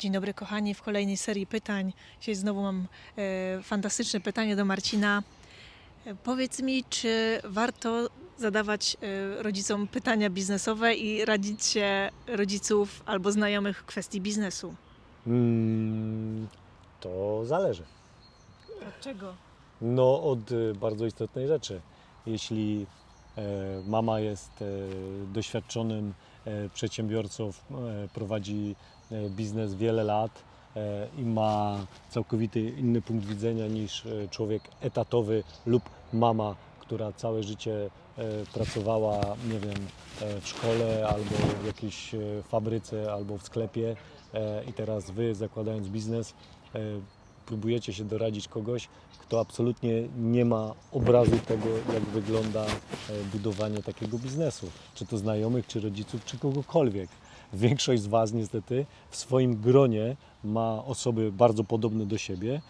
Dzień dobry kochani, w kolejnej serii pytań. Dzisiaj znowu mam e, fantastyczne pytanie do Marcina. E, powiedz mi, czy warto zadawać e, rodzicom pytania biznesowe i radzić się rodziców albo znajomych w kwestii biznesu? Mm, to zależy. Dlaczego? No, od y, bardzo istotnej rzeczy. Jeśli e, mama jest e, doświadczonym e, przedsiębiorcą, w- e, prowadzi e, biznes wiele lat i ma całkowity inny punkt widzenia niż człowiek etatowy lub mama, która całe życie pracowała, nie wiem, w szkole albo w jakiejś fabryce albo w sklepie i teraz wy zakładając biznes próbujecie się doradzić kogoś, kto absolutnie nie ma obrazu tego, jak wygląda e, budowanie takiego biznesu. Czy to znajomych, czy rodziców, czy kogokolwiek. Większość z Was niestety w swoim gronie ma osoby bardzo podobne do siebie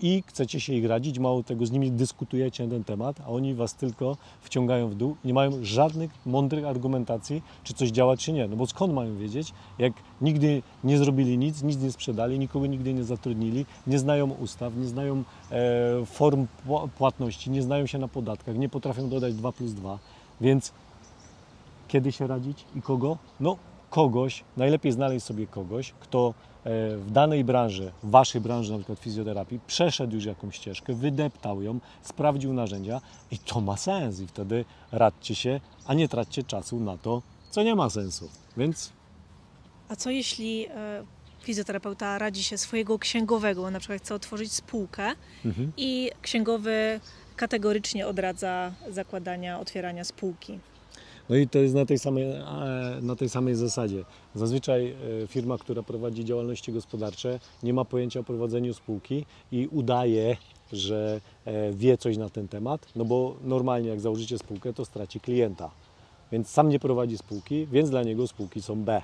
i chcecie się ich radzić, mało tego, z nimi dyskutujecie na ten temat, a oni Was tylko wciągają w dół, nie mają żadnych mądrych argumentacji, czy coś działa, czy nie. No bo skąd mają wiedzieć, jak nigdy nie zrobili nic, nic nie sprzedali, nikogo nigdy nie zatrudnili, nie znają ustaw, nie znają e, form pła- płatności, nie znają się na podatkach, nie potrafią dodać 2 plus 2, więc kiedy się radzić i kogo? No kogoś, najlepiej znaleźć sobie kogoś, kto e, w danej branży, w Waszej branży na przykład fizjoterapii, przeszedł już jakąś ścieżkę, wydeptał ją, sprawdził narzędzia i to ma sens i wtedy radźcie się, a nie traćcie czasu na to, co nie ma sensu. Więc A co jeśli e, fizjoterapeuta radzi się swojego księgowego, na przykład chce otworzyć spółkę mhm. i księgowy kategorycznie odradza zakładania, otwierania spółki? No i to jest na tej samej, e, na tej samej zasadzie. Zazwyczaj e, firma, która prowadzi działalności gospodarcze, nie ma pojęcia o prowadzeniu spółki i udaje, że e, wie coś na ten temat, no bo normalnie jak założycie spółkę, to straci klienta. Więc sam nie prowadzi spółki, więc dla niego spółki są B,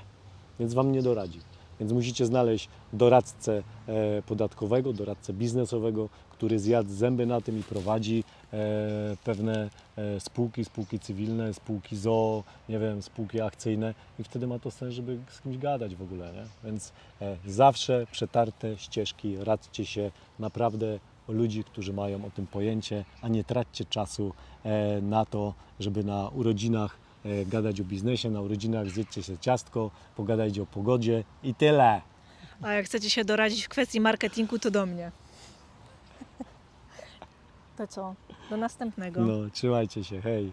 więc Wam nie doradzi. Więc musicie znaleźć doradcę e, podatkowego, doradcę biznesowego, który zjadł zęby na tym i prowadzi e, pewne e, spółki, spółki cywilne, spółki ZOO, nie wiem, spółki akcyjne i wtedy ma to sens, żeby z kimś gadać w ogóle, nie? Więc zawsze przetarte ścieżki, radźcie się naprawdę ludzi, którzy mają o tym pojęcie, a nie traćcie czasu na to, żeby na urodzinach gadać o biznesie, na urodzinach zjedźcie się ciastko, pogadajcie o pogodzie i tyle. A jak chcecie się doradzić w kwestii marketingu, to do mnie. To co? Do następnego. No, trzymajcie się, hej.